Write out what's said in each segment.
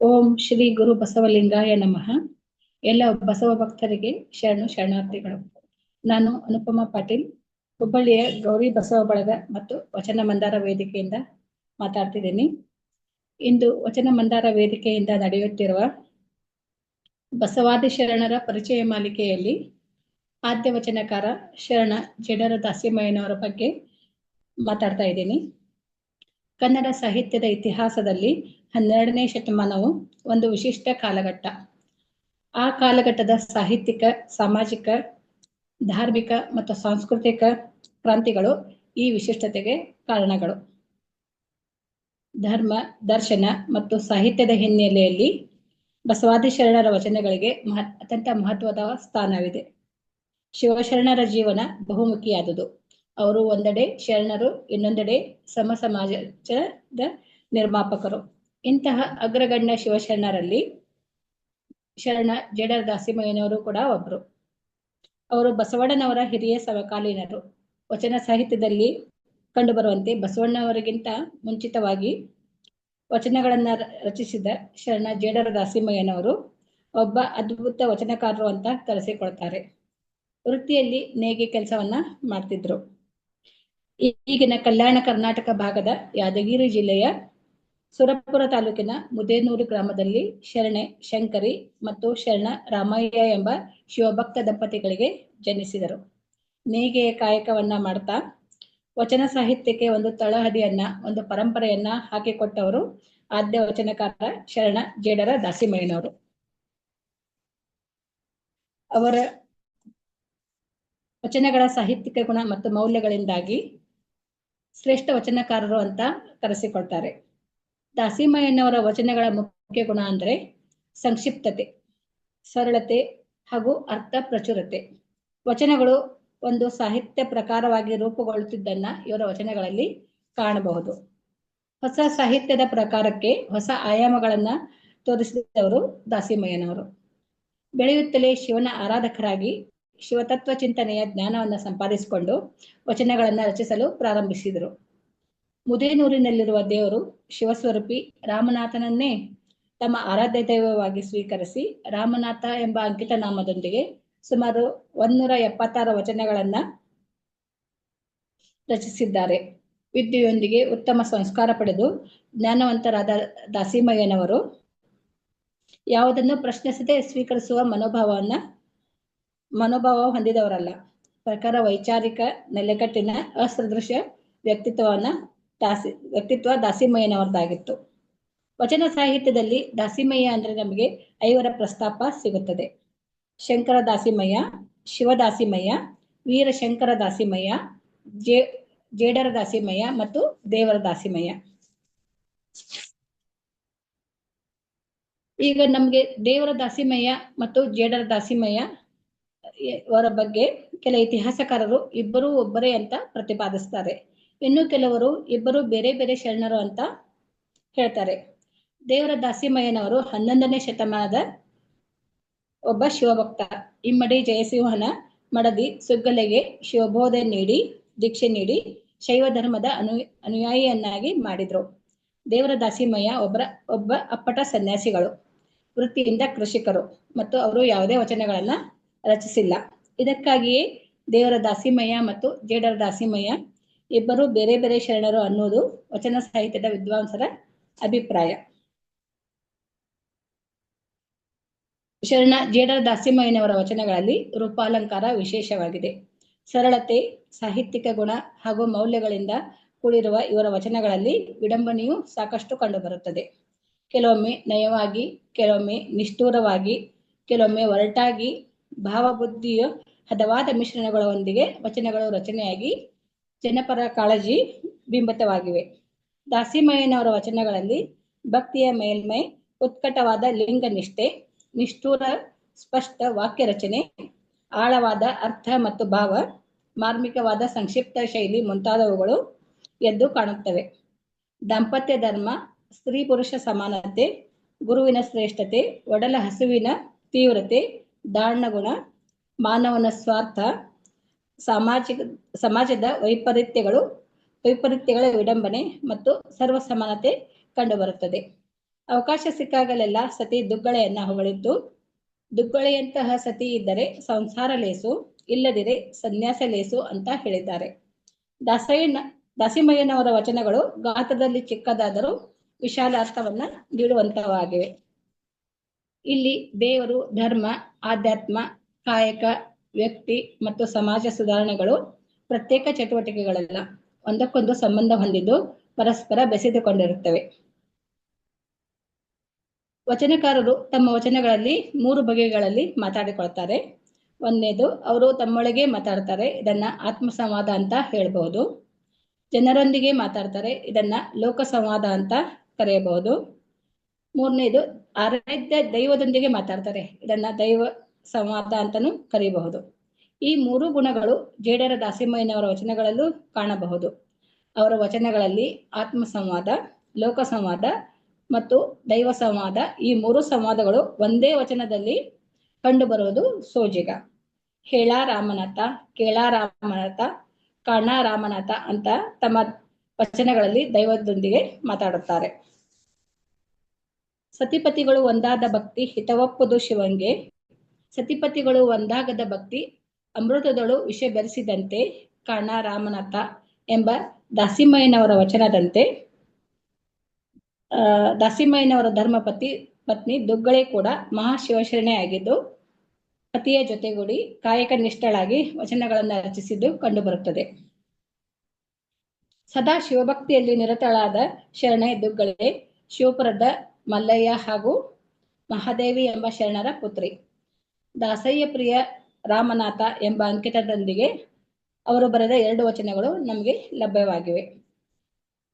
ಓಂ ಶ್ರೀ ಗುರು ಬಸವಲಿಂಗಾಯ ನಮಃ. ಎಲ್ಲ ಬಸವ ಭಕ್ತರಿಗೆ ಶರಣು ಶರಣಾರ್ಥಿಗಳು. ನಾನು ಅನುಪಮಾ ಪಾಟೀಲ್, ಹುಬ್ಬಳ್ಳಿಯ ಗೌರಿ ಬಸವ ಬಳಗ ಮತ್ತು ವಚನ ಮಂದಾರ ವೇದಿಕೆಯಿಂದ ಮಾತಾಡ್ತಿದ್ದೀನಿ. ಇಂದು ವಚನ ಮಂದಾರ ವೇದಿಕೆಯಿಂದ ನಡೆಯುತ್ತಿರುವ ಬಸವಾದಿ ಶರಣರ ಪರಿಚಯ ಮಾಲಿಕೆಯಲ್ಲಿ ಆದ್ಯ ವಚನಕಾರ ಶರಣ ಜಡರ ದಾಸಿಮಯ್ಯನವರ ಬಗ್ಗೆ ಮಾತಾಡ್ತಾ ಇದ್ದೀನಿ. ಕನ್ನಡ ಸಾಹಿತ್ಯದ ಇತಿಹಾಸದಲ್ಲಿ ಹನ್ನೆರಡನೇ ಶತಮಾನವು ಒಂದು ವಿಶಿಷ್ಟ ಕಾಲಘಟ್ಟ. ಆ ಕಾಲಘಟ್ಟದ ಸಾಹಿತ್ಯಿಕ, ಸಾಮಾಜಿಕ, ಧಾರ್ಮಿಕ ಮತ್ತು ಸಾಂಸ್ಕೃತಿಕ ಕ್ರಾಂತಿಗಳು ಈ ವಿಶಿಷ್ಟತೆಗೆ ಕಾರಣಗಳು. ಧರ್ಮ, ದರ್ಶನ ಮತ್ತು ಸಾಹಿತ್ಯದ ಹಿನ್ನೆಲೆಯಲ್ಲಿ ಬಸವಾದಿ ಶರಣರ ವಚನಗಳಿಗೆ ಮಹ, ಅತ್ಯಂತ ಮಹತ್ವದ ಸ್ಥಾನವಿದೆ. ಶಿವಶರಣರ ಜೀವನ ಬಹುಮುಖಿಯಾದುದು. ಅವರು ಒಂದೆಡೆ ಶರಣರು, ಇನ್ನೊಂದೆಡೆ ಸಮ, ಸಮಾಜದ ನಿರ್ಮಾಪಕರು. ಇಂತಹ ಅಗ್ರಗಣ್ಯ ಶಿವಶರಣರಲ್ಲಿ ಶರಣ ಜೇಡರ ದಾಸಿಮಯ್ಯನವರು ಕೂಡ ಒಬ್ರು. ಅವರು ಬಸವಣ್ಣನವರ ಹಿರಿಯ ಸಮಕಾಲೀನರು ವಚನ ಸಾಹಿತ್ಯದಲ್ಲಿ ಕಂಡುಬರುವಂತೆ ಬಸವಣ್ಣವರಿಗಿಂತ ಮುಂಚಿತವಾಗಿ ವಚನಗಳನ್ನ ರಚಿಸಿದ ಶರಣ ಜೇಡರ ದಾಸಿಮಯ್ಯನವರು ಒಬ್ಬ ಅದ್ಭುತ ವಚನಕಾರರು ಅಂತ ಕರೆಸಿಕೊಳ್ತಾರೆ ವೃತ್ತಿಯಲ್ಲಿ ನೇಗೆ ಕೆಲಸವನ್ನ ಮಾಡ್ತಿದ್ರು. ಈಗಿನ ಕಲ್ಯಾಣ ಕರ್ನಾಟಕ ಭಾಗದ ಯಾದಗಿರಿ ಜಿಲ್ಲೆಯ ಸುರಪುರ ತಾಲೂಕಿನ ಮುದೇನೂರು ಗ್ರಾಮದಲ್ಲಿ ಶರಣೆ ಶಂಕರಿ ಮತ್ತು ಶರಣ ರಾಮಯ್ಯ ಎಂಬ ಶಿವಭಕ್ತ ದಂಪತಿಗಳಿಗೆ ಜನಿಸಿದರು. ನೇಗೆಯ ಕಾಯಕವನ್ನ ಮಾಡ್ತಾ ವಚನ ಸಾಹಿತ್ಯಕ್ಕೆ ಒಂದು ತಳಹದಿಯನ್ನ, ಒಂದು ಪರಂಪರೆಯನ್ನ ಹಾಕಿಕೊಟ್ಟವರು ಆದ್ಯ ವಚನಕಾರ ಶರಣ ಜೇಡರ ದಾಸಿಮಯ್ಯನವರು. ಅವರ ವಚನಗಳ ಸಾಹಿತ್ಯಿಕ ಗುಣ ಮತ್ತು ಮೌಲ್ಯಗಳಿಂದಾಗಿ ಶ್ರೇಷ್ಠ ವಚನಕಾರರು ಅಂತ ಕರೆಸಿಕೊಳ್ತಾರೆ. ದಾಸಿಮಯ್ಯನವರ ವಚನಗಳ ಮುಖ್ಯ ಗುಣ ಅಂದರೆ ಸಂಕ್ಷಿಪ್ತತೆ, ಸರಳತೆ ಹಾಗೂ ಅರ್ಥ ಪ್ರಚುರತೆ. ವಚನಗಳು ಒಂದು ಸಾಹಿತ್ಯ ಪ್ರಕಾರವಾಗಿ ರೂಪುಗೊಳ್ಳುತ್ತಿದ್ದನ್ನ ಇವರ ವಚನಗಳಲ್ಲಿ ಕಾಣಬಹುದು. ಹೊಸ ಸಾಹಿತ್ಯದ ಪ್ರಕಾರಕ್ಕೆ ಹೊಸ ಆಯಾಮಗಳನ್ನ ತೋರಿಸಿದವರು ದಾಸಿಮಯ್ಯನವರು. ಬೆಳೆಯುತ್ತಲೇ ಶಿವನ ಆರಾಧಕರಾಗಿ ಶಿವತತ್ವ ಚಿಂತನೆಯ ಜ್ಞಾನವನ್ನ ಸಂಪಾದಿಸಿಕೊಂಡು ವಚನಗಳನ್ನ ರಚಿಸಲು ಪ್ರಾರಂಭಿಸಿದರು. ಮುದೇನೂರಿನಲ್ಲಿರುವ ದೇವರು ಶಿವಸ್ವರೂಪಿ ರಾಮನಾಥನನ್ನೇ ತಮ್ಮ ಆರಾಧ್ಯ ದೈವವಾಗಿ ಸ್ವೀಕರಿಸಿ ರಾಮನಾಥ ಎಂಬ ಅಂಕಿತ ನಾಮದೊಂದಿಗೆ ಸುಮಾರು ಒಂದೂರ ಎಪ್ಪತ್ತಾರು ವಚನಗಳನ್ನ ರಚಿಸಿದ್ದಾರೆ. ವಿದ್ಯೆಯೊಂದಿಗೆ ಉತ್ತಮ ಸಂಸ್ಕಾರ ಪಡೆದು ಜ್ಞಾನವಂತರಾದ ದಾಸಿಮಯ್ಯನವರು ಯಾವುದನ್ನು ಪ್ರಶ್ನಿಸದೆ ಸ್ವೀಕರಿಸುವ ಮನೋಭಾವವನ್ನ ಮನೋಭಾವ ಹೊಂದಿದವರಲ್ಲ. ಪ್ರಕಾರ ವೈಚಾರಿಕ ನೆಲೆಗಟ್ಟಿನ ಅಸದೃಶ್ಯ ವ್ಯಕ್ತಿತ್ವವನ್ನ ದಾಸಿ, ವ್ಯಕ್ತಿತ್ವ ದಾಸಿಮಯ್ಯನವರದಾಗಿತ್ತು ವಚನ ಸಾಹಿತ್ಯದಲ್ಲಿ ದಾಸಿಮಯ್ಯ ಅಂದ್ರೆ ನಮಗೆ ಐವರ ಪ್ರಸ್ತಾಪ ಸಿಗುತ್ತದೆ. ಶಂಕರ ದಾಸಿಮಯ್ಯ ಶಿವದಾಸಿಮಯ್ಯ ವೀರಶಂಕರ ದಾಸಿಮಯ್ಯ, ಜೇ, ಜೇಡರ ದಾಸಿಮಯ್ಯ ಮತ್ತು ದೇವರ ದಾಸಿಮಯ್ಯ. ಈಗ ನಮ್ಗೆ ದೇವರ ದಾಸಿಮಯ್ಯ ಮತ್ತು ಜೇಡರ ದಾಸಿಮಯ್ಯ ಅವರ ಬಗ್ಗೆ ಕೆಲ ಇತಿಹಾಸಕಾರರು ಇಬ್ಬರೂ ಒಬ್ಬರೇ ಅಂತ ಪ್ರತಿಪಾದಿಸ್ತಾರೆ. ಇನ್ನು ಕೆಲವರು ಇಬ್ಬರು ಬೇರೆ ಬೇರೆ ಶರಣರು ಅಂತ ಹೇಳ್ತಾರೆ. ದೇವರ ದಾಸಿಮಯ್ಯನವರು ಹನ್ನೊಂದನೇ ಶತಮಾನದ ಒಬ್ಬ ಶಿವಭಕ್ತ. ಇಮ್ಮಡಿ ಜಯಸಿಂಹನ ಮಡದಿ ಸುಗ್ಗಲೆಗೆ ಶಿವಬೋಧನೆ ನೀಡಿ, ದೀಕ್ಷೆ ನೀಡಿ ಶೈವ ಧರ್ಮದ ಅನು, ಅನುಯಾಯಿಯನ್ನಾಗಿ ಮಾಡಿದ್ರು. ದೇವರ ದಾಸಿಮಯ್ಯ ಒಬ್ಬರ ಒಬ್ಬ ಅಪ್ಪಟ ಸನ್ಯಾಸಿಗಳು, ವೃತ್ತಿಯಿಂದ ಕೃಷಿಕರು ಮತ್ತು ಅವರು ಯಾವುದೇ ವಚನಗಳನ್ನ ರಚಿಸಿಲ್ಲ. ಇದಕ್ಕಾಗಿಯೇ ದೇವರ ದಾಸಿಮಯ್ಯ ಮತ್ತು ಜೇಡರ ದಾಸಿಮಯ್ಯ ಇಬ್ಬರು ಬೇರೆ ಬೇರೆ ಶರಣರು ಅನ್ನೋದು ವಚನ ಸಾಹಿತ್ಯದ ವಿದ್ವಾಂಸರ ಅಭಿಪ್ರಾಯ. ಶರಣ ಜೇಡರ ದಾಸಿಮಯ್ಯನವರ ವಚನಗಳಲ್ಲಿ ರೂಪಾಲಂಕಾರ ವಿಶೇಷವಾಗಿದೆ. ಸರಳತೆ, ಸಾಹಿತ್ಯಿಕ ಗುಣ ಹಾಗೂ ಮೌಲ್ಯಗಳಿಂದ ಕೂಡಿರುವ ಇವರ ವಚನಗಳಲ್ಲಿ ವಿಡಂಬನೆಯು ಸಾಕಷ್ಟು ಕಂಡುಬರುತ್ತದೆ. ಕೆಲವೊಮ್ಮೆ ನಯವಾಗಿ, ಕೆಲವೊಮ್ಮೆ ನಿಷ್ಠೂರವಾಗಿ, ಕೆಲವೊಮ್ಮೆ ಒರಟಾಗಿ, ಭಾವಬುದ್ಧಿಯ ಹದವಾದ ಮಿಶ್ರಣಗಳೊಂದಿಗೆ ವಚನಗಳು ರಚನೆಯಾಗಿ ಜನಪರ ಕಾಳಜಿ ಬಿಂಬಿತವಾಗಿವೆ. ದಾಸಿಮಯ್ಯನವರ ವಚನಗಳಲ್ಲಿ ಭಕ್ತಿಯ ಮೇಲ್ಮೈ, ಉತ್ಕಟವಾದ ಲಿಂಗ ನಿಷ್ಠೆ, ನಿಷ್ಠೂರ ಸ್ಪಷ್ಟ ವಾಕ್ಯ ರಚನೆ, ಆಳವಾದ ಅರ್ಥ ಮತ್ತು ಭಾವ, ಮಾರ್ಮಿಕವಾದ ಸಂಕ್ಷಿಪ್ತ ಶೈಲಿ ಮುಂತಾದವುಗಳು ಎದ್ದು ಕಾಣುತ್ತವೆ. ದಾಂಪತ್ಯ ಧರ್ಮ, ಸ್ತ್ರೀ ಪುರುಷ ಸಮಾನತೆ, ಗುರುವಿನ ಶ್ರೇಷ್ಠತೆ, ಒಡಲ ಹಸುವಿನ ತೀವ್ರತೆ, ದಾರುಣಗುಣ, ಮಾನವನ ಸ್ವಾರ್ಥ ಸಾಮಾಜಿಕ, ಸಮಾಜದ ವೈಪರೀತ್ಯಗಳು, ವೈಪರೀತ್ಯಗಳ ವಿಡಂಬನೆ ಮತ್ತು ಸರ್ವ ಸಮಾನತೆ ಕಂಡುಬರುತ್ತದೆ. ಅವಕಾಶ ಸಿಕ್ಕಾಗಲೆಲ್ಲ ಸತಿ ದುಗ್ಗಳೆಯನ್ನ ಹೊಗಳಿದ್ದು, ದುಗ್ಗಳೆಯಂತಹ ಸತಿ ಇದ್ದರೆ ಸಂಸಾರ ಲೇಸು, ಇಲ್ಲದಿರೆ ಸನ್ಯಾಸ ಲೇಸು ಅಂತ ಹೇಳಿದ್ದಾರೆ. ದಾಸಯ್ಯನ, ದಾಸಿಮಯ್ಯನವರ ವಚನಗಳು ಗಾತ್ರದಲ್ಲಿ ಚಿಕ್ಕದಾದರೂ ವಿಶಾಲ ಅರ್ಥವನ್ನ ನೀಡುವಂತವಾಗಿವೆ ಇಲ್ಲಿ ದೇವರು ಧರ್ಮ, ಆಧ್ಯಾತ್ಮ, ಕಾಯಕ ವ್ಯಕ್ತಿ ಮತ್ತು ಸಮಾಜ ಸುಧಾರಣೆಗಳು ಪ್ರತ್ಯೇಕ ಚಟುವಟಿಕೆಗಳಲ್ಲ, ಒಂದಕ್ಕೊಂದು ಸಂಬಂಧ ಹೊಂದಿದ್ದು ಪರಸ್ಪರ ಬೆಸೆದುಕೊಂಡಿರುತ್ತವೆ. ವಚನಕಾರರು ತಮ್ಮ ವಚನಗಳಲ್ಲಿ ಮೂರು ಬಗೆಗಳಲ್ಲಿ ಮಾತಾಡಿಕೊಳ್ತಾರೆ. ಒಂದನೇದು ಅವರು ತಮ್ಮೊಳಗೆ ಮಾತಾಡ್ತಾರೆ, ಇದನ್ನ ಆತ್ಮಸಂವಾದ ಅಂತ ಹೇಳ್ಬಹುದು. ಜನರೊಂದಿಗೆ ಮಾತಾಡ್ತಾರೆ, ಇದನ್ನ ಲೋಕ ಸಂವಾದ ಅಂತ ಕರೆಯಬಹುದು. ಮೂರನೇದು, ಆರಾಧ್ಯ ದೈವದೊಂದಿಗೆ ಮಾತಾಡ್ತಾರೆ, ಇದನ್ನ ದೈವ ಸಂವಾದ ಅಂತಾನೂ ಕರೆಯಬಹುದು ಈ ಮೂರು ಗುಣಗಳು ಜೇಡರ ದಾಸಿಮಯ್ಯನವರ ವಚನಗಳಲ್ಲೂ ಕಾಣಬಹುದು. ಅವರ ವಚನಗಳಲ್ಲಿ ಆತ್ಮ ಸಂವಾದ ಲೋಕ ಸಂವಾದ ಮತ್ತು ದೈವ ಸಂವಾದ ಈ ಮೂರು ಸಂವಾದಗಳು ಒಂದೇ ವಚನದಲ್ಲಿ ಕಂಡುಬರುವುದು ಸೋಜಿಗ. ಹೇಳ ರಾಮನಾಥ, ಕೇಳ ರಾಮನಾಥ, ಕಾಣ ರಾಮನಾಥ ಅಂತ ತಮ್ಮ ವಚನಗಳಲ್ಲಿ ದೈವದೊಂದಿಗೆ ಮಾತಾಡುತ್ತಾರೆ. ಸತಿಪತಿಗಳು ಒಂದಾದ ಭಕ್ತಿ ಹಿತವಪ್ಪುದು ಶಿವಂಗೆ ಸತಿಪತಿಗಳು ಒಂದಾಗದ ಭಕ್ತಿ ಅಮೃತದಳು ವಿಷ ಬೆರೆಸಿದಂತೆ ಕಾಣ ರಾಮನಾಥ ಎಂಬ ದಾಸಿಮಯ್ಯನವರ ವಚನದಂತೆ. ದಾಸಿಮಯ್ಯನವರ ಧರ್ಮಪತಿ ಪತ್ನಿ ದುಗ್ಗಳೆ ಕೂಡ ಮಹಾಶಿವಶರಣೆ ಆಗಿದ್ದು, ಪತಿಯ ಜೊತೆಗೂಡಿ ಕಾಯಕ ನಿಷ್ಠಳಾಗಿ ವಚನಗಳನ್ನು ರಚಿಸಿದ್ದು ಕಂಡುಬರುತ್ತದೆ. ಸದಾ ಶಿವಭಕ್ತಿಯಲ್ಲಿ ನಿರತಳಾದ ಶರಣೆ ದುಗ್ಗಳೆ ಶಿವಪುರದ ಮಲ್ಲಯ್ಯ ಹಾಗೂ ಮಹಾದೇವಿ ಎಂಬ ಶರಣರ ಪುತ್ರಿ. ದಾಸಯ್ಯ ಪ್ರಿಯ ರಾಮನಾಥ ಎಂಬ ಅಂಕಿತದೊಂದಿಗೆ ಅವರು ಬರೆದ ಎರಡು ವಚನಗಳು ನಮಗೆ ಲಭ್ಯವಾಗಿವೆ.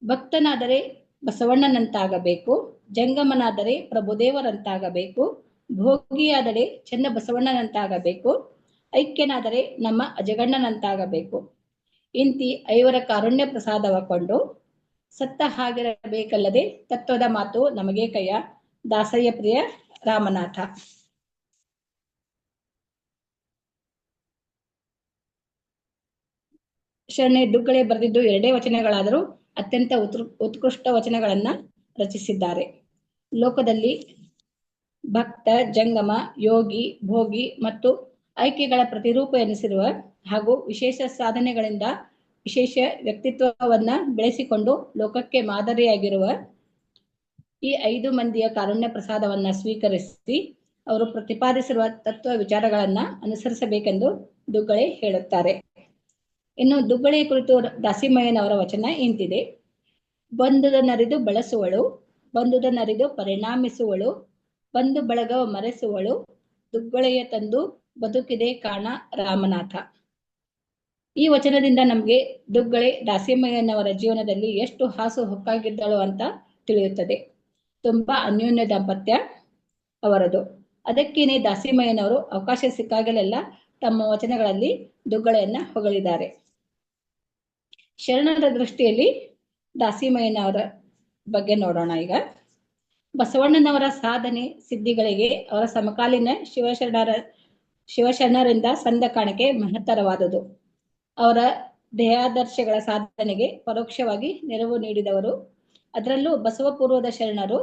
ಭಕ್ತನಾದರೆ ಬಸವಣ್ಣನಂತಾಗಬೇಕು, ಜಂಗಮನಾದರೆ ಪ್ರಭುದೇವರಂತಾಗಬೇಕು, ಭೋಗಿಯಾದರೆ ಚೆನ್ನ ಬಸವಣ್ಣನಂತಾಗಬೇಕು, ಐಕ್ಯನಾದರೆ ನಮ್ಮ ಅಜಗಣ್ಣನಂತಾಗಬೇಕು. ಇಂತಿ ಐವರ ಕಾರುಣ್ಯ ಪ್ರಸಾದವ ಕೊಂಡು ಸತ್ತ ಹಾಗಿರಬೇಕಲ್ಲದೆ ತತ್ವದ ಮಾತು ನಮಗೆ ಕೈಯ ದಾಸಯ್ಯ ಪ್ರಿಯ ರಾಮನಾಥ. ಶರಣೆ ದುಗ್ಗಳೆ ಬರೆದಿದ್ದು ಎರಡೇ ವಚನಗಳಾದರೂ ಅತ್ಯಂತ ಉತ್ರು, ಉತ್ಕೃಷ್ಟ ವಚನಗಳನ್ನ ರಚಿಸಿದ್ದಾರೆ. ಲೋಕದಲ್ಲಿ ಭಕ್ತ, ಜಂಗಮ, ಯೋಗಿ, ಭೋಗಿ ಮತ್ತು ಆಯ್ಕೆಗಳ ಪ್ರತಿರೂಪ ಎನಿಸಿರುವ ಹಾಗೂ ವಿಶೇಷ ಸಾಧನೆಗಳಿಂದ ವಿಶೇಷ ವ್ಯಕ್ತಿತ್ವವನ್ನ ಬೆಳೆಸಿಕೊಂಡು ಲೋಕಕ್ಕೆ ಮಾದರಿಯಾಗಿರುವ ಈ ಐದು ಮಂದಿಯ ಕಾರುಣ್ಯ ಪ್ರಸಾದವನ್ನ ಸ್ವೀಕರಿಸಿ ಅವರು ಪ್ರತಿಪಾದಿಸಿರುವ ತತ್ವ ವಿಚಾರಗಳನ್ನ ಅನುಸರಿಸಬೇಕೆಂದು ದುಗ್ಗಳೆ ಹೇಳುತ್ತಾರೆ. ಇನ್ನು ದುಗ್ಗಳೆಯ ಕುರಿತು ದಾಸಿಮಯ್ಯನವರ ವಚನ ಇಂತಿದೆ. ಬಂದುದನ್ನರಿದು ಬಳಸುವಳು ಬಂದುದನ್ನರಿದು ಪರಿಣಾಮಿಸುವಳು, ಬಂದು ಬಳಗ ಮರೆಸುವಳು ದುಗ್ಗಳೆಯ ತಂದು ಬದುಕಿದೆ ಕಾಣ ರಾಮನಾಥ. ಈ ವಚನದಿಂದ ನಮಗೆ ದುಗ್ಗಳೆ ದಾಸಿಮಯ್ಯನವರ ಜೀವನದಲ್ಲಿ ಎಷ್ಟು ಹಾಸು ಹೊಕ್ಕಾಗಿದ್ದಳು ಅಂತ ತಿಳಿಯುತ್ತದೆ. ತುಂಬಾ ಅನ್ಯೋನ್ಯ ದಾಂಪತ್ಯ ಅವರದು. ಅದಕ್ಕೇನೆ ದಾಸಿಮಯ್ಯನವರು ಅವಕಾಶ ಸಿಕ್ಕಾಗಲೆಲ್ಲ ತಮ್ಮ ವಚನಗಳಲ್ಲಿ ದುಗ್ಗಳೆಯನ್ನ ಹೊಗಳಿದ್ದಾರೆ. ಶರಣರ ದೃಷ್ಟಿಯಲ್ಲಿ ದಾಸಿಮಯ್ಯನವರ ಬಗ್ಗೆ ನೋಡೋಣ ಈಗ. ಬಸವಣ್ಣನವರ ಸಾಧನೆ ಸಿದ್ಧಿಗಳಿಗೆ ಅವರ ಸಮಕಾಲೀನ ಶಿವಶರಣರ, ಶಿವಶರಣರಿಂದ ಸಂದ ಕಾಣಿಕೆ ಮಹತ್ತರವಾದುದು ಅವರ ದೇಹಾದರ್ಶಗಳ ಸಾಧನೆಗೆ ಪರೋಕ್ಷವಾಗಿ ನೆರವು ನೀಡಿದವರು. ಅದರಲ್ಲೂ ಬಸವ ಪೂರ್ವದ ಶರಣರು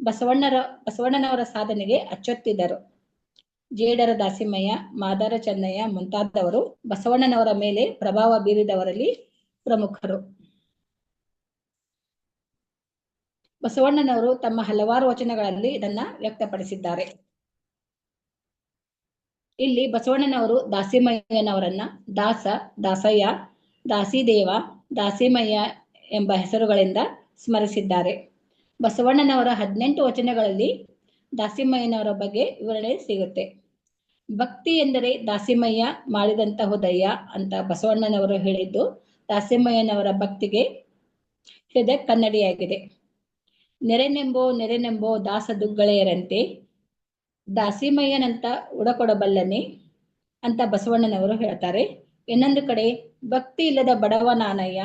ಬಸವಣ್ಣರ, ಬಸವಣ್ಣನವರ ಸಾಧನೆಗೆ ಅಚ್ಚೊತ್ತಿದ್ದರು. ಜೇಡರ ದಾಸಿಮಯ್ಯ, ಮಾದಾರ ಚೆನ್ನಯ್ಯ ಮುಂತಾದವರು ಬಸವಣ್ಣನವರ ಮೇಲೆ ಪ್ರಭಾವ ಬೀರಿದವರಲ್ಲಿ ಪ್ರಮುಖರು. ಬಸವಣ್ಣನವರು ತಮ್ಮ ಹಲವಾರು ವಚನಗಳಲ್ಲಿ ಇದನ್ನ ವ್ಯಕ್ತಪಡಿಸಿದ್ದಾರೆ. ಇಲ್ಲಿ ಬಸವಣ್ಣನವರು ದಾಸಿಮಯ್ಯನವರನ್ನ ದಾಸ, ದಾಸಯ್ಯ, ದಾಸಿದೇವ, ದಾಸಿಮಯ್ಯ ಎಂಬ ಹೆಸರುಗಳಿಂದ ಸ್ಮರಿಸಿದ್ದಾರೆ. ಬಸವಣ್ಣನವರ ಹದಿನೆಂಟು ವಚನಗಳಲ್ಲಿ ದಾಸಿಮಯ್ಯನವರ ಬಗ್ಗೆ ವಿವರಣೆ ಸಿಗುತ್ತೆ. ಭಕ್ತಿ ಎಂದರೆ ದಾಸಿಮಯ್ಯ ಮಾಡಿದಂತಹ ದಯ್ಯ ಅಂತ ಬಸವಣ್ಣನವರು ಹೇಳಿದ್ದು ದಾಸಿಮಯ್ಯನವರ ಭಕ್ತಿಗೆ ಹೃದಯ ಕನ್ನಡಿಯಾಗಿದೆ. ನೆರೆನೆಂಬೋ ನೆರೆನೆಂಬೋ ದಾಸ ದುಗ್ಗಳೆಯರಂತೆ ದಾಸಿಮಯ್ಯನಂತ ಉಡಕೊಡಬಲ್ಲನೆ ಅಂತ ಬಸವಣ್ಣನವರು ಹೇಳ್ತಾರೆ. ಇನ್ನೊಂದು ಕಡೆ, ಭಕ್ತಿ ಇಲ್ಲದ ಬಡವ ನಾನಯ್ಯ,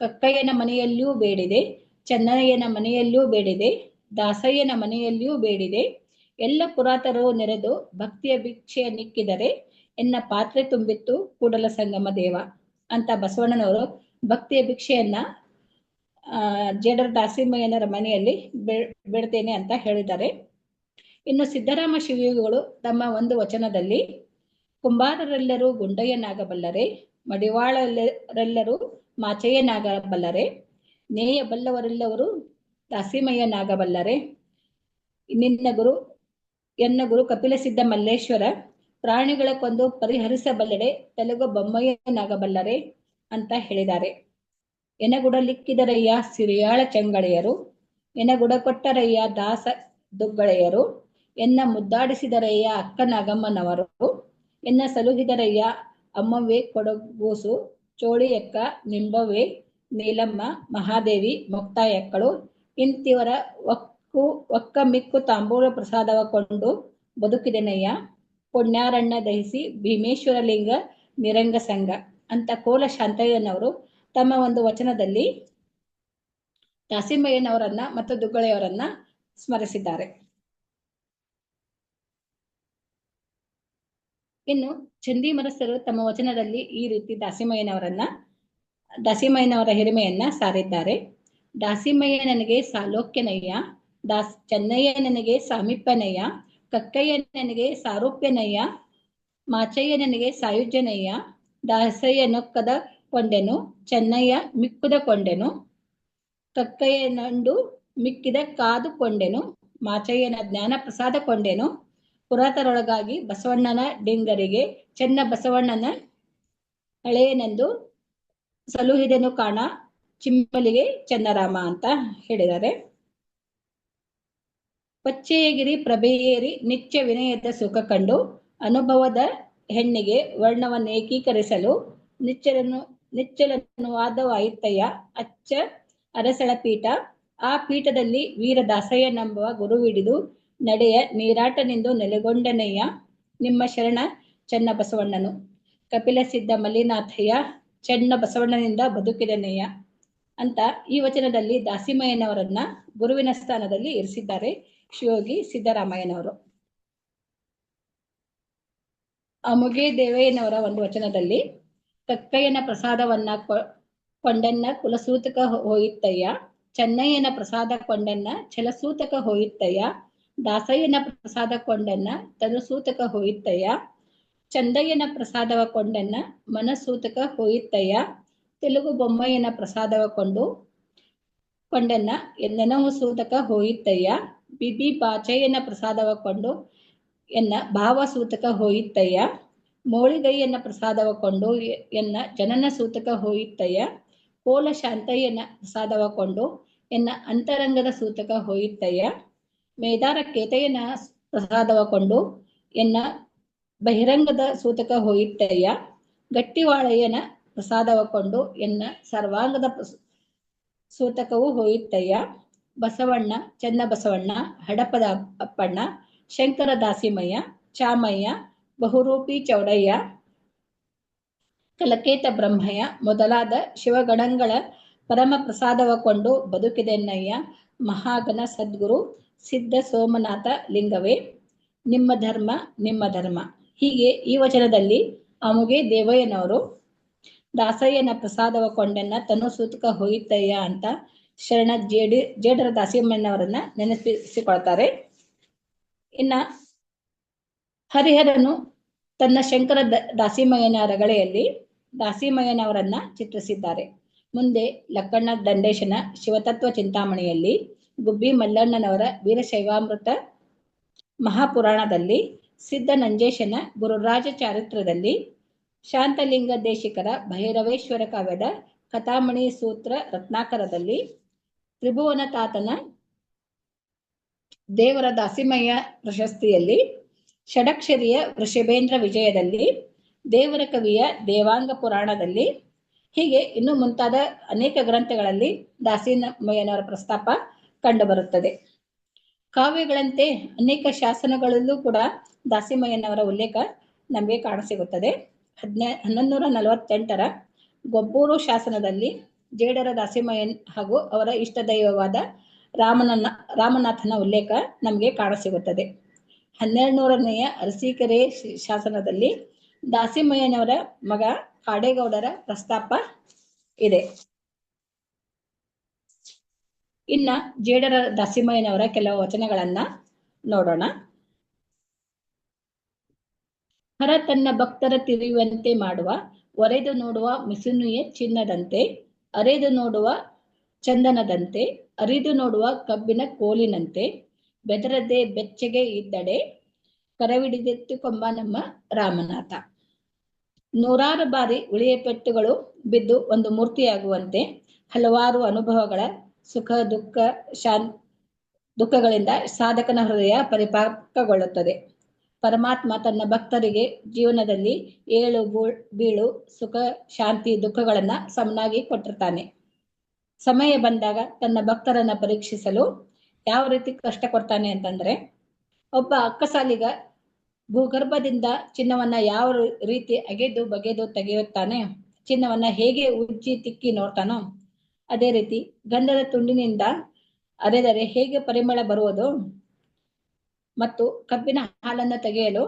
ಕಕ್ಕಯ್ಯನ ಮನೆಯಲ್ಲಿಯೂ ಬೇಡಿದೆ, ಚನ್ನಯ್ಯನ ಮನೆಯಲ್ಲಿಯೂ ಬೇಡಿದೆ, ದಾಸಯ್ಯನ ಮನೆಯಲ್ಲಿಯೂ ಬೇಡಿದೆ. ಎಲ್ಲ ಪುರಾತರು ನೆರೆದು ಭಕ್ತಿಯ ಭಿಕ್ಷೆಯ ನಿಕ್ಕಿದರೆ ಎನ್ನ ಪಾತ್ರೆ ತುಂಬಿತ್ತು ಕೂಡಲ ಸಂಗಮ ದೇವ ಅಂತ ಬಸವಣ್ಣನವರು ಭಕ್ತಿಯ ಭಿಕ್ಷೆಯನ್ನ ಜೇಡರ ದಾಸಿಮಯ್ಯನವರ ಮನೆಯಲ್ಲಿ ಬಿಡ್ತೇನೆ ಅಂತ ಹೇಳಿದ್ದಾರೆ. ಇನ್ನು ಸಿದ್ದರಾಮ ಶಿವಯೋಗಿಗಳು ತಮ್ಮ ಒಂದು ವಚನದಲ್ಲಿ, ಕುಂಬಾರರೆಲ್ಲರೂ ಗುಂಡಯ್ಯನಾಗಬಲ್ಲರೆ, ಮಡಿವಾಳರೆಲ್ಲರೂ ಮಾಚಯ್ಯನಾಗಬಲ್ಲರೆ ನೇಯ ಬಲ್ಲವರೆಲ್ಲವರು ದಾಸಿಮಯ್ಯನಾಗಬಲ್ಲರೆ, ನಿನ್ನ ಗುರು, ಎನ್ನ ಗುರು ಕಪಿಲ ಸಿದ್ಧ ಮಲ್ಲೇಶ್ವರ ಪ್ರಾಣಿಗಳ ಕೊಂದು ಪರಿಹರಿಸಬಲ್ಲಡೆ ತೆಲುಗು ಬೊಮ್ಮಯ್ಯನಾಗಬಲ್ಲರೆ ಅಂತ ಹೇಳಿದ್ದಾರೆ. ಎನಗುಡಲಿಕ್ಕಿದರಯ್ಯ ಸಿರಿಯಾಳ ಚೆಂಗಳೆಯರು ಎನಗುಡ ಕೊಟ್ಟರಯ್ಯ ದಾಸ ದುಗ್ಗಳೆಯರು, ಎನ್ನ ಮುದ್ದಾಡಿಸಿದರಯ್ಯ ಅಕ್ಕನಾಗಮ್ಮನವರು, ಎನ್ನ ಸಲುಹಿದರಯ್ಯ ಅಮ್ಮವೇ ಕೊಡಗೂಸು, ಚೋಳಿಯಕ್ಕ ನಿಂಬವೇ ನೀಲಮ್ಮ, ಮಹಾದೇವಿ, ಮುಕ್ತಾಯಕ್ಕಳು, ಇಂತಿವರ ಒಕ್ಕು ಒಕ್ಕ ಮಿಕ್ಕು ತಾಂಬೂಲ ಪ್ರಸಾದವ ಕೊಂಡು ಬದುಕಿದೆನಯ್ಯ. ಪುಣ್ಯಾರಣ್ಯ ದಹಿಸಿ ಭೀಮೇಶ್ವರ ಲಿಂಗ ನಿರಂಗ ಸಂಘ ಅಂತ ಕೋಲ ಶಾಂತಯ್ಯನವರು ತಮ್ಮ ಒಂದು ವಚನದಲ್ಲಿ ದಾಸಿಮಯ್ಯನವರನ್ನ ಮತ್ತು ದುಗ್ಗಳೆಯವರನ್ನ ಸ್ಮರಿಸಿದ್ದಾರೆ. ಇನ್ನು ಚಂದಿ ತಮ್ಮ ವಚನದಲ್ಲಿ ಈ ರೀತಿ ದಾಸಿಮಯ್ಯನವರನ್ನ ದಾಸಿಮಯ್ಯನವರ ಹಿರಿಮೆಯನ್ನ ಸಾರಿದ್ದಾರೆ. ದಾಸಿಮಯ್ಯ ನನಗೆ ಸಾಲೋಕ್ಯನಯ್ಯ, ದಾಸ್ ಚೆನ್ನಯ್ಯ ನನಗೆ ಸಾಮೀಪ್ಯನಯ್ಯ ಕಕ್ಕಯ್ಯ ನನಗೆ ಸಾರೂಪ್ಯನಯ್ಯ ಮಾಚಯ್ಯ ನನಗೆ ಸಾಯುಜ್ಯನಯ್ಯ ದಾಸಯ್ಯ ನೊಕ್ಕದ ಕೊಂಡೆನು, ಚೆನ್ನಯ್ಯ ಮಿಕ್ಕುದ ಕೊಂಡೆನು ಕಕ್ಕಯ್ಯ ನಂಡು ಮಿಕ್ಕಿದ ಕಾದು ಕೊಂಡೆನು, ಮಾಚಯ್ಯನ ಜ್ಞಾನ ಪ್ರಸಾದ ಕೊಂಡೆನು ಪುರಾತರೊಳಗಾಗಿ ಬಸವಣ್ಣನ ಡಿಂಗರಿಗೆ, ಚೆನ್ನ ಬಸವಣ್ಣನ ಹಳೆಯನೆಂದು ಸಲುಹಿದೆನು ಕಾಣ, ಚಿಮ್ಮಲಿಗೆ ಚೆನ್ನರಾಮ ಅಂತ ಹೇಳಿದ್ದಾರೆ. ಪಚ್ಚೆಯಗಿರಿ ಪ್ರಭೆಯೇರಿ ನಿತ್ಯ ವಿನಯದ ಸುಖ ಕಂಡು ಅನುಭವದ ಹೆಣ್ಣಿಗೆ ವರ್ಣವನ್ನೇಕೀಕರಿಸಲು ನಿಚ್ಚಲನು ವಾದವಾಯಿತಯ್ಯ ಅಚ್ಚ ಅರಸಳ ಪೀಠ. ಆ ಪೀಠದಲ್ಲಿ ಗುರು ಗುರುವಿಡಿದು ನಡೆಯ ನೀರಾಟನೆಂದು ನೆಲೆಗೊಂಡನಯ್ಯ ನಿಮ್ಮ ಶರಣ ಚೆನ್ನ ಬಸವಣ್ಣನು ಕಪಿಲ ಸಿದ್ಧ ಮಲ್ಲಿನಾಥಯ್ಯ ಚೆನ್ನ ಬಸವಣ್ಣನಿಂದ ಬದುಕಿದನಯ್ಯ. ಅಂತ ಈ ವಚನದಲ್ಲಿ ದಾಸಿಮಯ್ಯನವರನ್ನ ಗುರುವಿನ ಸ್ಥಾನದಲ್ಲಿ ಇರಿಸಿದ್ದಾರೆ. ಶಿವಯೋಗಿ ಸಿದ್ದರಾಮಯ್ಯನವರು. ಅಮುಗೆ ದೇವಯ್ಯನವರ ಒಂದು ವಚನದಲ್ಲಿ ಕಕ್ಕಯ್ಯನ ಪ್ರಸಾದವನ್ನ ಕೊಂಡನ್ನ ಕುಲಸೂತಕ ಹೋಯಿತ್ತಯ್ಯ, ಚೆನ್ನಯ್ಯನ ಪ್ರಸಾದ ಕೊಂಡನ್ನ ಛಲಸೂತಕ ಹೋಯಿತ್ತಯ್ಯ, ದಾಸಯ್ಯನ ಪ್ರಸಾದ ಕೊಂಡನ್ನ ತನುಸೂತಕ ಹೋಯಿತ್ತಯ್ಯ, ಚಂದಯ್ಯನ ಪ್ರಸಾದವ ಕೊಂಡನ್ನ ಮನಸೂತಕ ಹೋಯಿತ್ತಯ್ಯ, ತೆಲುಗು ಬೊಮ್ಮಯ್ಯನ ಪ್ರಸಾದವ ಕೊಂಡು, ಕೊಂಡನ್ನ ನೆನವು ಸೂತಕ ಹೋಯಿತ್ತಯ್ಯ ಬಿಬಿ ಬಾಚಯ್ಯನ ಪ್ರಸಾದವ ಕೊಂಡು ಎನ್ನ ಭಾವಸೂತಕ ಹೋಯಿತ್ತಯ್ಯ. ಮೋಳಿಗೈಯನ್ನ ಪ್ರಸಾದವ ಕೊಂಡು ಎನ್ನ ಜನನ ಸೂತಕ ಹೋಯಿತಯ್ಯ ಕೋಲ ಶಾಂತಯ್ಯನ ಪ್ರಸಾದವ ಕೊಂಡು ಎನ್ನ ಅಂತರಂಗದ ಸೂತಕ ಹೋಯಿತ್ತಯ್ಯ. ಮೇದಾರ ಕೇತಯ್ಯನ ಪ್ರಸಾದವ ಕೊಂಡು ಎನ್ನ ಬಹಿರಂಗದ ಸೂತಕ ಹೋಯಿತ್ತಯ್ಯ. ಗಟ್ಟಿವಾಳಯ್ಯನ ಪ್ರಸಾದವ ಕೊಂಡು ಎನ್ನ ಸರ್ವಾಂಗದ ಸೂತಕವು ಹೋಯಿತ್ತಯ್ಯ. ಬಸವಣ್ಣ, ಚನ್ನಬಸವಣ್ಣ, ಹಡಪದ ಅಪ್ಪಣ್ಣ ಶಂಕರ ದಾಸಿಮಯ್ಯ ಚಾಮಯ್ಯ, ಬಹುರೂಪಿ ಚೌಡಯ್ಯ, ಕಲಕೇತ ಬ್ರಹ್ಮಯ್ಯ, ಮೊದಲಾದ ಶಿವಗಣಗಳ ಪರಮ ಪ್ರಸಾದವ ಕೊಂಡು ಬದುಕಿದೆನ್ನಯ್ಯ, ಮಹಾಗಣ ಸದ್ಗುರು ಸಿದ್ಧ ಸೋಮನಾಥ ಲಿಂಗವೇ. ನಿಮ್ಮ ಧರ್ಮ ನಿಮ್ಮ ಧರ್ಮ. ಹೀಗೆ ಈ ವಚನದಲ್ಲಿ ಅಮುಗೆ ದೇವಯ್ಯನವರು ದಾಸಯ್ಯನ ಪ್ರಸಾದವ ಕೊಂಡೆನ್ನ ತನು ಸೂತಕ ಹೋಯಿತಯ್ಯ ಅಂತ ಶರಣ ಜೇಡಿ, ಜೇಡರ ದಾಸಿಯಮ್ಮನವರನ್ನ ನೆನಪಿಸಿಕೊಳ್ತಾರೆ. ಇನ್ನ ಹರಿಹರನು ತನ್ನ ಶಂಕರ ದಾಸಿಮಯ್ಯನ ರಗಳೆಯಲ್ಲಿ ದಾಸಿಮಯ್ಯನವರನ್ನ ಚಿತ್ರಿಸಿದ್ದಾರೆ. ಮುಂದೆ ಲಕ್ಕಣ್ಣ ದಂಡೇಶನ ಶಿವತತ್ವ ಚಿಂತಾಮಣಿಯಲ್ಲಿ, ಗುಬ್ಬಿ ಮಲ್ಲಣ್ಣನವರ ವೀರಶೈವಾಮೃತ ಮಹಾಪುರಾಣದಲ್ಲಿ, ಸಿದ್ಧ ನಂಜೇಶನ ಗುರುರಾಜ ಚಾರಿತ್ರದಲ್ಲಿ, ಶಾಂತಲಿಂಗ ದೇಶಿಕರ ಭೈರವೇಶ್ವರ ಕಾವ್ಯದ ಕಥಾಮಣಿ ಸೂತ್ರ ರತ್ನಾಕರದಲ್ಲಿ ತ್ರಿಭುವನ ತಾತನ ದೇವರ ದಾಸಿಮಯ್ಯ ಪ್ರಶಸ್ತಿಯಲ್ಲಿ, ಷಡಕ್ಷರಿಯ ವೃಷಭೇಂದ್ರ ವಿಜಯದಲ್ಲಿ, ದೇವರ ಕವಿಯ ದೇವಾಂಗ ಪುರಾಣದಲ್ಲಿ, ಹೀಗೆ ಇನ್ನು ಮುಂತಾದ ಅನೇಕ ಗ್ರಂಥಗಳಲ್ಲಿ ದಾಸಿಮಯ್ಯನವರ ಪ್ರಸ್ತಾಪ ಕಂಡುಬರುತ್ತದೆ. ಕಾವ್ಯಗಳಂತೆ ಅನೇಕ ಶಾಸನಗಳಲ್ಲೂ ಕೂಡ ದಾಸಿಮಯ್ಯನವರ ಉಲ್ಲೇಖ ನಮಗೆ ಕಾಣಸಿಗುತ್ತದೆ. ಹದಿನ ನೂರ ನಲವತ್ತೆಂಟರ ಗೊಬ್ಬೂರು ಶಾಸನದಲ್ಲಿ ಜೇಡರ ದಾಸಿಮಯನ್ ಹಾಗೂ ಅವರ ಇಷ್ಟ ದೈವವಾದ ರಾಮನ ರಾಮನಾಥನ ಉಲ್ಲೇಖ ನಮಗೆ ಕಾಣಸಿಗುತ್ತದೆ. ಹನ್ನೆರಡು ನೂರನೆಯ ಅರಸೀಕೆರೆ ಶಾಸನದಲ್ಲಿ ದಾಸಿಮಯ್ಯನವರ ಮಗ ಕಾಡೇಗೌಡರ ಪ್ರಸ್ತಾಪ ಇದೆ. ಇನ್ನ ಜೇಡರ ದಾಸಿಮಯ್ಯನವರ ಕೆಲವು ವಚನಗಳನ್ನ ನೋಡೋಣ. ಹರ ತನ್ನ ಭಕ್ತರ ತಿರುಯುವಂತೆ ಮಾಡುವ, ಒರೆದು ನೋಡುವ ಮಿಸುನುಯೇ ಚಿನ್ನದಂತೆ ಅರೆದು ನೋಡುವ ಚಂದನದಂತೆ, ಅರಿದು ನೋಡುವ ಕಬ್ಬಿನ ಕೋಲಿನಂತೆ, ಬೆದರದೆ ಬೆಚ್ಚಗೆ ಇದ್ದಡೆ ಕರವಿಡಿದೆತ್ತುಕೊಂಬ ನಮ್ಮ ರಾಮನಾಥ. ನೂರಾರು ಬಾರಿ ಉಳಿಯ ಪೆಟ್ಟುಗಳು ಬಿದ್ದು ಒಂದು ಮೂರ್ತಿಯಾಗುವಂತೆ, ಹಲವಾರು ಅನುಭವಗಳ ಸುಖ, ದುಃಖ ಶಾಂತ ದುಃಖಗಳಿಂದ ಸಾಧಕನ ಹೃದಯ ಪರಿಪಾಕಗೊಳ್ಳುತ್ತದೆ ಪರಮಾತ್ಮ ತನ್ನ ಭಕ್ತರಿಗೆ ಜೀವನದಲ್ಲಿ ಏಳು ಬೀಳು, ಸುಖ, ಶಾಂತಿ, ದುಃಖಗಳನ್ನ ಸಮನಾಗಿ ಕೊಟ್ಟಿರ್ತಾನೆ. ಸಮಯ ಬಂದಾಗ ತನ್ನ ಭಕ್ತರನ್ನ ಪರೀಕ್ಷಿಸಲು ಯಾವ ರೀತಿ ಕಷ್ಟ ಕೊಡ್ತಾನೆ ಅಂತಂದ್ರೆ, ಒಬ್ಬ ಅಕ್ಕಸಾಲಿಗ ಭೂಗರ್ಭದಿಂದ ಚಿನ್ನವನ್ನ ಯಾವ ರೀತಿ ಅಗೆದು ಬಗೆದು ತೆಗೆಯುತ್ತಾನೆ, ಚಿನ್ನವನ್ನ ಹೇಗೆ ಉಜ್ಜಿ ತಿಕ್ಕಿ ನೋಡ್ತಾನೋ, ಅದೇ ರೀತಿ ಗಂಧದ ತುಂಡಿನಿಂದ ಅರೆದರೆ ಹೇಗೆ ಪರಿಮಳ ಬರುವುದು ಮತ್ತು ಕಬ್ಬಿನ ಹಾಲನ್ನು ತೆಗೆಯಲು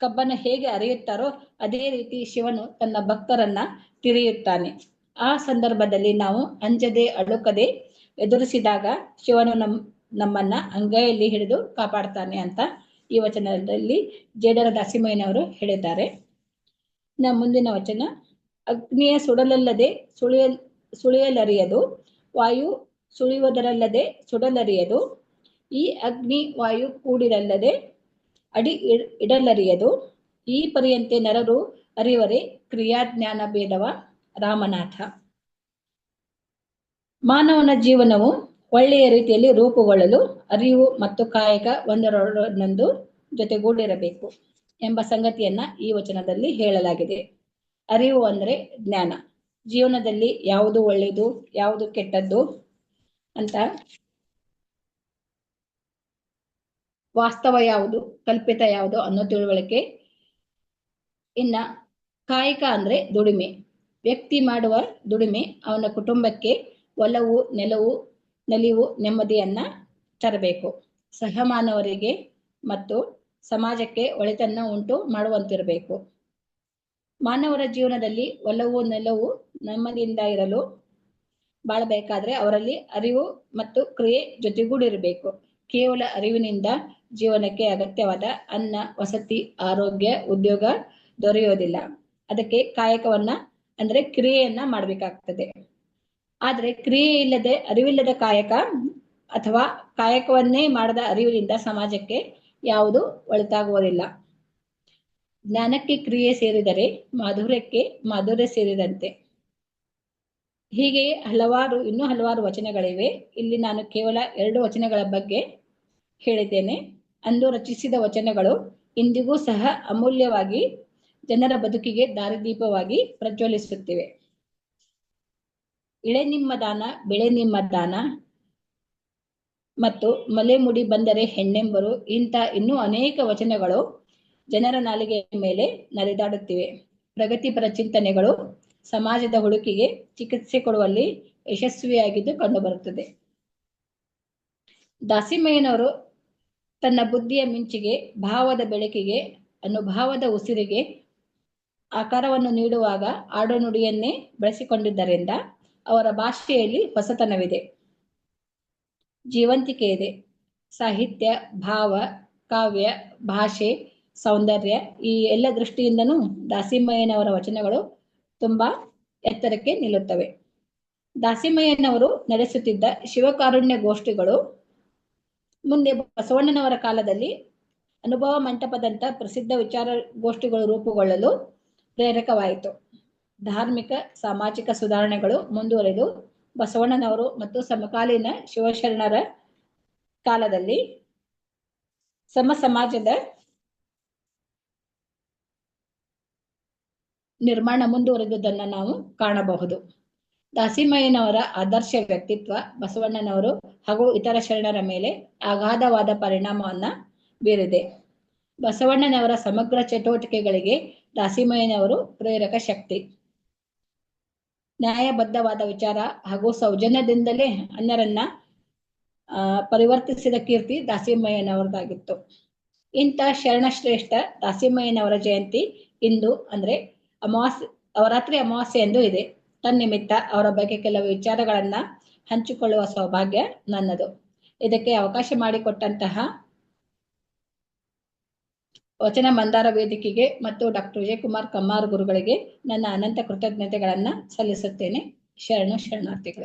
ಕಬ್ಬನ್ನು ಹೇಗೆ ಅರಿಯುತ್ತಾರೋ ಅದೇ ರೀತಿ ಶಿವನು ತನ್ನ ಭಕ್ತರನ್ನ ತಿರಿಯುತ್ತಾನೆ ಆ ಸಂದರ್ಭದಲ್ಲಿ ನಾವು ಅಂಜದೆ ಅಳುಕದೆ ಎದುರಿಸಿದಾಗ ಶಿವನು ನಮ್, ನಮ್ಮನ್ನ ಅಂಗೈಯಲ್ಲಿ ಹಿಡಿದು ಕಾಪಾಡ್ತಾನೆ ಅಂತ ಈ ವಚನದಲ್ಲಿ ಜೇಡರ ದಾಸಿಮಯ್ಯನವರು ಹೇಳಿದ್ದಾರೆ. ನಮ್ಮ ಮುಂದಿನ ವಚನ, ಅಗ್ನಿಯ ಸುಡಲಲ್ಲದೆ ಸುಳಿಯ ಸುಳಿಯಲರಿಯದು, ವಾಯು ಸುಳಿಯುವುದರಲ್ಲದೆ ಸುಡಲರಿಯದು ಈ ಅಗ್ನಿ ವಾಯು ಕೂಡಿರಲ್ಲದೆ ಅಡಿ ಇಡಲರಿಯದು. ಈ ಪರ್ಯಂತೆ ನರರು ಅರಿವರೆ ಕ್ರಿಯಾಜ್ಞಾನ ಭೇದವ ರಾಮನಾಥ. ಮಾನವನ ಜೀವನವು ಒಳ್ಳೆಯ ರೀತಿಯಲ್ಲಿ ರೂಪುಗೊಳ್ಳಲು ಅರಿವು ಮತ್ತು ಕಾಯಕ ಒಂದರೊಡನೊಂದು ಜೊತೆಗೂಡಿರಬೇಕು ಎಂಬ ಸಂಗತಿಯನ್ನ ಈ ವಚನದಲ್ಲಿ ಹೇಳಲಾಗಿದೆ. ಅರಿವು ಅಂದ್ರೆ ಜ್ಞಾನ. ಜೀವನದಲ್ಲಿ ಯಾವುದು ಒಳ್ಳೆಯದು, ಯಾವುದು ಕೆಟ್ಟದ್ದು ಅಂತ ವಾಸ್ತವ ಯಾವುದು, ಕಲ್ಪಿತ ಯಾವುದು ಅನ್ನೋ ತಿಳುವಳಿಕೆ. ಇನ್ನ ಕಾಯಕ ಅಂದ್ರೆ ದುಡಿಮೆ. ವ್ಯಕ್ತಿ ಮಾಡುವ ದುಡಿಮೆ ಅವನ ಕುಟುಂಬಕ್ಕೆ ಒಲವು, ನೆಲವು, ನಲಿವು, ನೆಮ್ಮದಿಯನ್ನ ತರಬೇಕು. ಸಹಮಾನವರಿಗೆ ಮತ್ತು ಸಮಾಜಕ್ಕೆ ಒಳಿತನ್ನ ಉಂಟು ಮಾಡುವಂತಿರಬೇಕು. ಮಾನವರ ಜೀವನದಲ್ಲಿ ಒಲವು, ನೆಲವು, ನೆಮ್ಮದಿಯಿಂದ ಇರಲು ಬಾಳಬೇಕಾದ್ರೆ ಅವರಲ್ಲಿ ಅರಿವು ಮತ್ತು ಕ್ರಿಯೆ ಜೊತೆಗೂಡಿರಬೇಕು. ಕೇವಲ ಅರಿವಿನಿಂದ ಜೀವನಕ್ಕೆ ಅಗತ್ಯವಾದ ಅನ್ನ, ವಸತಿ, ಆರೋಗ್ಯ, ಉದ್ಯೋಗ ದೊರೆಯೋದಿಲ್ಲ ಅದಕ್ಕೆ ಕಾಯಕವನ್ನ ಅಂದ್ರೆ ಕ್ರಿಯೆಯನ್ನ ಮಾಡ್ಬೇಕಾಗ್ತದೆ. ಆದ್ರೆ ಕ್ರಿಯೆ ಇಲ್ಲದೆ ಅರಿವಿಲ್ಲದ ಕಾಯಕ ಅಥವಾ ಕಾಯಕವನ್ನೇ ಮಾಡದ ಅರಿವಿನಿಂದ ಸಮಾಜಕ್ಕೆ ಯಾವುದು ಒಳಿತಾಗುವುದಿಲ್ಲ. ಜ್ಞಾನಕ್ಕೆ ಕ್ರಿಯೆ ಸೇರಿದರೆ ಮಾಧುರ್ಯಕ್ಕೆ ಮಾಧುರ್ಯ ಸೇರಿದಂತೆ. ಹೀಗೆ ಹಲವಾರು, ಇನ್ನೂ ಹಲವಾರು ವಚನಗಳಿವೆ. ಇಲ್ಲಿ ನಾನು ಕೇವಲ ಎರಡು ವಚನಗಳ ಬಗ್ಗೆ ಹೇಳಿದ್ದೇನೆ. ಅಂದು ರಚಿಸಿದ ವಚನಗಳು ಇಂದಿಗೂ ಸಹ ಅಮೂಲ್ಯವಾಗಿ ಜನರ ಬದುಕಿಗೆ ದಾರಿದೀಪವಾಗಿ ಪ್ರಜ್ವಲಿಸುತ್ತಿವೆ. ಇಳೆ ನಿಮ್ಮ ದಾನ, ಬೆಳೆ ನಿಮ್ಮ ದಾನ ಮತ್ತು ಮಲೆ ಮುಡಿ ಬಂದರೆ ಹೆಣ್ಣೆಂಬರು ಇಂಥ ಇನ್ನೂ ಅನೇಕ ವಚನಗಳು ಜನರ ನಾಲಿಗೆಯ ಮೇಲೆ ನಲಿದಾಡುತ್ತಿವೆ ಪ್ರಗತಿಪರ ಚಿಂತನೆಗಳು ಸಮಾಜದ ಹುಡುಕಿಗೆ ಚಿಕಿತ್ಸೆ ಕೊಡುವಲ್ಲಿ ಯಶಸ್ವಿಯಾಗಿದ್ದು ಕಂಡುಬರುತ್ತದೆ. ದಾಸಿಮಯ್ಯನವರು ತನ್ನ ಬುದ್ಧಿಯ ಮಿಂಚಿಗೆ, ಭಾವದ ಬೆಳಕಿಗೆ, ಅನುಭಾವದ ಉಸಿರಿಗೆ ಆಕಾರವನ್ನು ನೀಡುವಾಗ ಆಡುನುಡಿಯನ್ನೇ ಬಳಸಿಕೊಂಡಿದ್ದರಿಂದ ಅವರ ಭಾಷೆಯಲ್ಲಿ ಹೊಸತನವಿದೆ. ಜೀವಂತಿಕೆ ಇದೆ. ಸಾಹಿತ್ಯ, ಭಾವ, ಕಾವ್ಯ, ಭಾಷೆ, ಸೌಂದರ್ಯ ಈ ಎಲ್ಲ ದೃಷ್ಟಿಯಿಂದನೂ ದಾಸಿಮಯ್ಯನವರ ವಚನಗಳು ತುಂಬಾ ಎತ್ತರಕ್ಕೆ ನಿಲ್ಲುತ್ತವೆ. ದಾಸಿಮಯ್ಯನವರು ನಡೆಸುತ್ತಿದ್ದ ಶಿವಕಾರುಣ್ಯ ಗೋಷ್ಠಿಗಳು ಮುಂದೆ ಬಸವಣ್ಣನವರ ಕಾಲದಲ್ಲಿ ಅನುಭವ ಮಂಟಪದಂತ ಪ್ರಸಿದ್ಧ ವಿಚಾರ ಗೋಷ್ಠಿಗಳು ರೂಪುಗೊಳ್ಳಲು ಪ್ರೇರಕವಾಯಿತು. ಧಾರ್ಮಿಕ, ಸಾಮಾಜಿಕ ಸುಧಾರಣೆಗಳು ಮುಂದುವರೆದು ಬಸವಣ್ಣನವರು ಮತ್ತು ಸಮಕಾಲೀನ ಶಿವಶರಣರ ಕಾಲದಲ್ಲಿ ಸಮ ಸಮಾಜದ ನಿರ್ಮಾಣ ಮುಂದುವರೆದುದನ್ನ ನಾವು ಕಾಣಬಹುದು. ದಾಸಿಮಯ್ಯನವರ ಆದರ್ಶ ವ್ಯಕ್ತಿತ್ವ, ಬಸವಣ್ಣನವರು ಹಾಗೂ ಇತರ ಶರಣರ ಮೇಲೆ ಅಗಾಧವಾದ ಪರಿಣಾಮವನ್ನ ಬೀರಿದೆ. ಬಸವಣ್ಣನವರ ಸಮಗ್ರ ಚಟುವಟಿಕೆಗಳಿಗೆ ದಾಸಿಮಯ್ಯನವರು ಪ್ರೇರಕ ಶಕ್ತಿ. ನ್ಯಾಯಬದ್ಧವಾದ ವಿಚಾರ ಹಾಗೂ ಸೌಜನ್ಯದಿಂದಲೇ ಅನ್ಯರನ್ನ ಆ, ಪರಿವರ್ತಿಸಿದ ಕೀರ್ತಿ ದಾಸಿಮಯ್ಯನವರದಾಗಿತ್ತು. ಇಂಥ ಶರಣಶ್ರೇಷ್ಠ ದಾಸಿಮಯ್ಯನವರ ಜಯಂತಿ ಇಂದು ಅಂದ್ರೆ ಅಮಾವಾಸ್ಯೆ ಅವರಾತ್ರಿ ಅಮಾವಾಸ್ಯೆ ಎಂದು ಇದೆ. ತನ್ನಿಮಿತ್ತ ಅವರ ಬಗ್ಗೆ ಕೆಲವು ವಿಚಾರಗಳನ್ನ ಹಂಚಿಕೊಳ್ಳುವ ಸೌಭಾಗ್ಯ ನನ್ನದು. ಇದಕ್ಕೆ ಅವಕಾಶ ಮಾಡಿಕೊಟ್ಟಂತಹ ವಚನ ಮಂದಾರ ವೇದಿಕೆಗೆ ಮತ್ತು ಡಾಕ್ಟರ್ ವಿಜಯಕುಮಾರ್ ಕಮ್ಮಾರ್ ಗುರುಗಳಿಗೆ ನನ್ನ ಅನಂತ ಕೃತಜ್ಞತೆಗಳನ್ನ ಸಲ್ಲಿಸುತ್ತೇನೆ. ಶರಣು ಶರಣಾರ್ಥಿಗಳು.